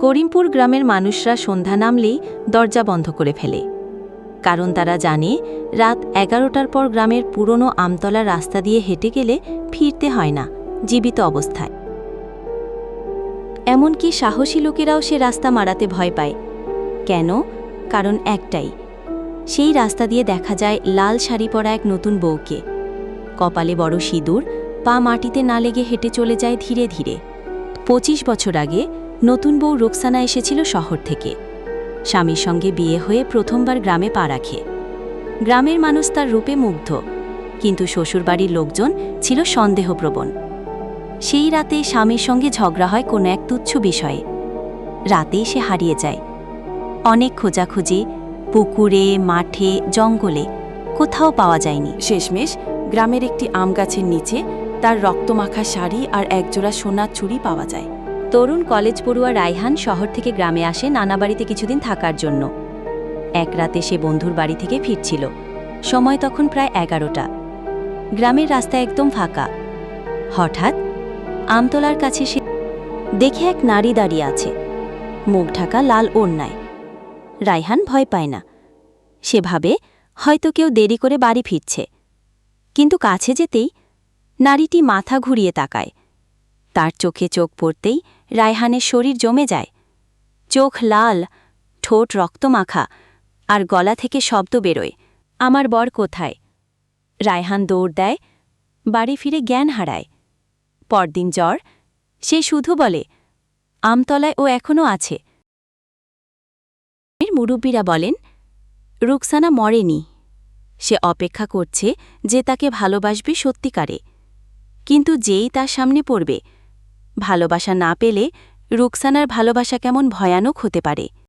করিমপুর গ্রামের মানুষরা সন্ধ্যা নামলেই দরজা বন্ধ করে ফেলে। কারণ তারা জানে, রাত এগারোটার পর গ্রামের পুরনো আমতলা রাস্তা দিয়ে হেঁটে গেলে ফিরতে হয় না, জীবিত অবস্থায়। এমনকি সাহসী লোকেরাও সে রাস্তা মারাতে ভয় পায়। কেন? কারণ একটাই, সেই রাস্তা দিয়ে দেখা যায় লাল শাড়ি পরা এক নতুন বউকে। কপালে বড় সিঁদুর, পা মাটিতে না লেগে হেঁটে চলে যায় ধীরে ধীরে। পঁচিশ বছর আগে নতুন বউ রোকসানা এসেছিল শহর থেকে। স্বামীর সঙ্গে বিয়ে হয়ে প্রথমবার গ্রামে পা রাখে। গ্রামের মানুষ তার রূপে মুগ্ধ, কিন্তু শ্বশুরবাড়ির লোকজন ছিল সন্দেহপ্রবণ। সেই রাতে স্বামীর সঙ্গে ঝগড়া হয় কোনো এক তুচ্ছ বিষয়ে। রাতেই সে হারিয়ে যায়। অনেক খোঁজাখুঁজি, পুকুরে, মাঠে, জঙ্গলে, কোথাও পাওয়া যায়নি। শেষমেশ গ্রামের একটি আম গাছের নিচে তার রক্তমাখা শাড়ি আর একজোড়া সোনার চুড়ি পাওয়া যায়। তরুণ কলেজ পড়ুয়া রায়হান শহর থেকে গ্রামে আসে নানা বাড়িতে কিছুদিন থাকার জন্য। এক রাতে সে বন্ধুর বাড়ি থেকে ফিরছিল। সময় তখন প্রায় এগারোটা। গ্রামের রাস্তা একদম ফাঁকা। হঠাৎ আমতলার কাছে সে দেখে এক নারী দাঁড়িয়ে আছে। মুখ ঢাকা লাল ওড়নায়। রায়হান ভয় পায় না। সে ভাবে হয়তো কেউ দেরি করে বাড়ি ফিরছে। কিন্তু কাছে যেতেই নারীটি মাথা ঘুরিয়ে তাকায়। তার চোখে চোখ পড়তেই রায়হানের শরীর জমে যায়। চোখ লাল, ঠোঁট রক্তমাখা, আর গলা থেকে শব্দ বেরোয়, আমার বর কোথায়? রায়হান দৌড় দেয়, বাড়ি ফিরে জ্ঞান হারায়। পরদিন জ্বর, সে শুধু বলে, আমতলায় ও এখনও আছে। মুরব্বীরা বলেন, রুকসানা মরেনি। সে অপেক্ষা করছে যে তাকে ভালোবাসবে সত্যিকারে। কিন্তু যেই তার সামনে পড়বে। ভালোবাসা না পেলে রুকসানার ভালোবাসা কেমন ভয়ানক হতে পারে।